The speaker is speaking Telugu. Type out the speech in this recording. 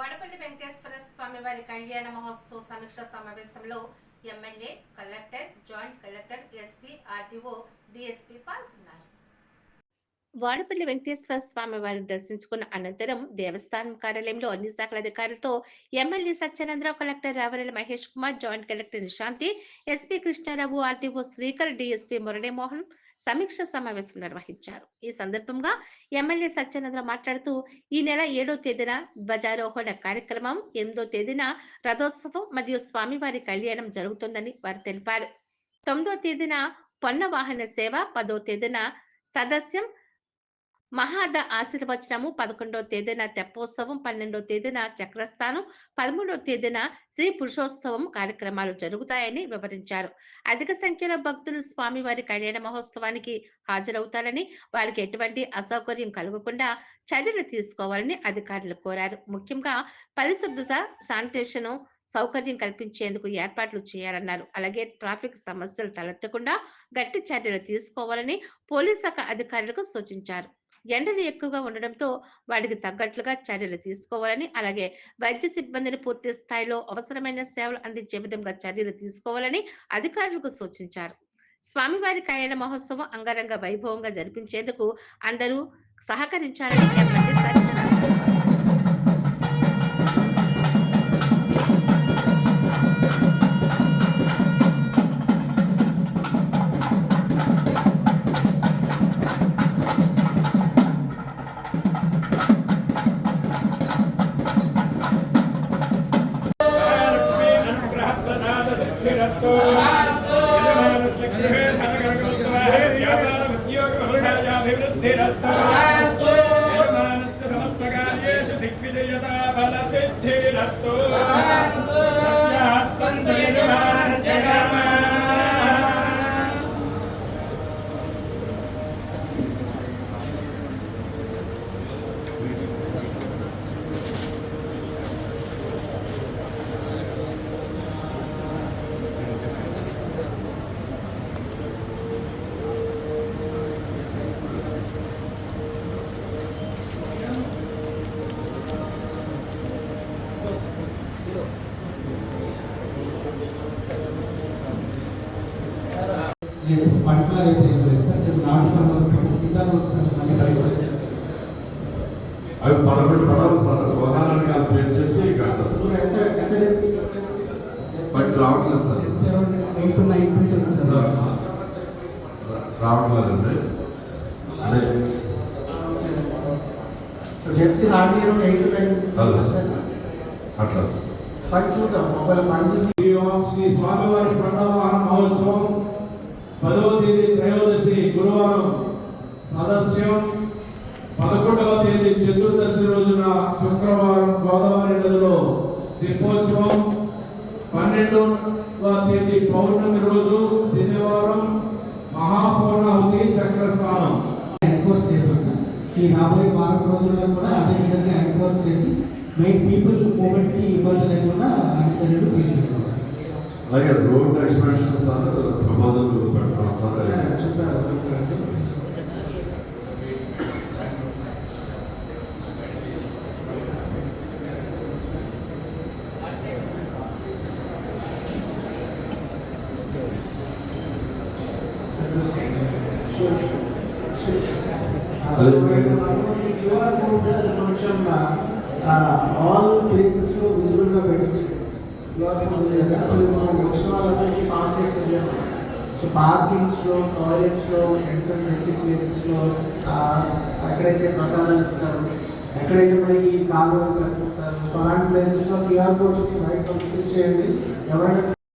వాడపల్లి వెంకటేశ్వర స్వామి వారి కళ్యాణ మహోత్సవ సమీక్ష సమావేశంలో MLA collector joint collector SP RTO DSP పాల్గొన్నారు. వాడపల్లి వెంకటేశ్వర స్వామి వారిని దర్శించుకున్న అనంతరం దేవస్థానం కార్యాలయంలో అన్ని శాఖల అధికారులతో MLA Satyanandarao collector Ravarela Mahesh Kumar joint collector Nishanthi SP Krishnarao RTO Srikar DSP Muralimohan సమీక్ష సమావేశం నిర్వహించారు. ఈ సందర్భంగా ఎమ్మెల్యే సత్యానందరావు మాట్లాడుతూ ఈ నెల ఏడో తేదీన ధ్వజారోహణ కార్యక్రమం ఎనిమిదో తేదీన రథోత్సవం మరియు స్వామివారి కళ్యాణం జరుగుతుందని వారు తెలిపారు. తొమ్మిదో తేదీన పొన్న వాహన సేవ పదో తేదీన సదస్యం మహాద ఆశీర్వచనము పదకొండో తేదీన తెప్పోత్సవం పన్నెండో తేదీన చక్రస్థానం పదమూడో తేదీన శ్రీ పురుషోత్సవం కార్యక్రమాలు జరుగుతాయని వివరించారు. అధిక సంఖ్యలో భక్తులు స్వామివారి కళ్యాణ మహోత్సవానికి హాజరవుతారని వారికి ఎటువంటి అసౌకర్యం కలగకుండా చర్యలు తీసుకోవాలని అధికారులు కోరారు. ముఖ్యంగా పరిశుభ్రత శానిటేషన్ సౌకర్యం కల్పించేందుకు ఏర్పాట్లు చేయాలన్నారు. అలాగే ట్రాఫిక్ సమస్యలు తలెత్తకుండా గట్టి చర్యలు తీసుకోవాలని పోలీస్ శాఖ అధికారులకు సూచించారు. ఎండలు ఎక్కువగా ఉండడంతో వాటికి తగ్గట్లుగా చర్యలు తీసుకోవాలని అలాగే వైద్య సిబ్బందిని పూర్తి స్థాయిలో అవసరమైన సేవలు అందించే విధంగా చర్యలు తీసుకోవాలని అధికారులకు సూచించారు. స్వామివారి కళ్యాణ మహోత్సవం అంగరంగ వైభవంగా జరిపించేందుకు అందరూ సహకరించాలని ఎమ్మెల్యే సత్యనారాయణ विरुद्धे रस्तम సార్ పంటలు అయితే ఏం లేదు సార్. నేను నాటు పంటలు కింద ఒకసారి మళ్ళీ కలిసి అవి పదకొండు పడాలి సార్. వచ్చేసి ఇక ఇప్పుడు ఎంత ఎంత బట్ రావట్లేదు sir. Eight to nine feet ఉంది సార్. రావట్లేదండి అదే. Depth hardly around eight to nine అట్లా సార్. బట్ చూద్దాం. ఒకవేళ పండుగ శ్రీ స్వామివారి పండవాహన మహోత్సవం పదవ తేదీ త్రయోదశి గురువారం సదస్యం. పదకొండవ తేదీ చతుర్దశి రోజున శుక్రవారం గోదావరి నదిలో దీపోత్సవం. పన్నెండవ తేదీ పౌర్ణమి రోజు శనివారం మహాపౌర్ణాహుతి చక్రస్నానం. ఎన్ఫోర్స్ చేసాం సార్ ఈ రాబోయే వారం రోజుల్లో కూడా అదే విధంగా ఎన్ఫోర్స్ చేసి మెయిన్ పీపుల్ మూమెంట్కి ఇబ్బంది లేకుండా అన్ని చర్యలు తీసుకుంటున్నాం సార్ అలాగే రోడ్ ఎక్స్పెన్షన్ సార్ ప్రపోజల్ పెట్టడం సార్ So, QR code కొంచెం ఆల్ ప్లేసెస్ లో విజిబుల్ గా పెట్టచ్చు QR code పాంప్లెట్స్ సో పార్కింగ్స్లో లో ఎంట్రన్స్ ఎగ్జిట్ ప్లేసెస్లో ఎక్కడైతే ప్రసాదాలు ఇస్తారు ఎక్కడైతే మనకి కాలువలు కట్టుకుంటారు సో అలాంటి ప్లేసెస్లో క్యూఆర్ కోడ్స్ బయట పబ్లిసిస్ చేయండి. ఎవరైనా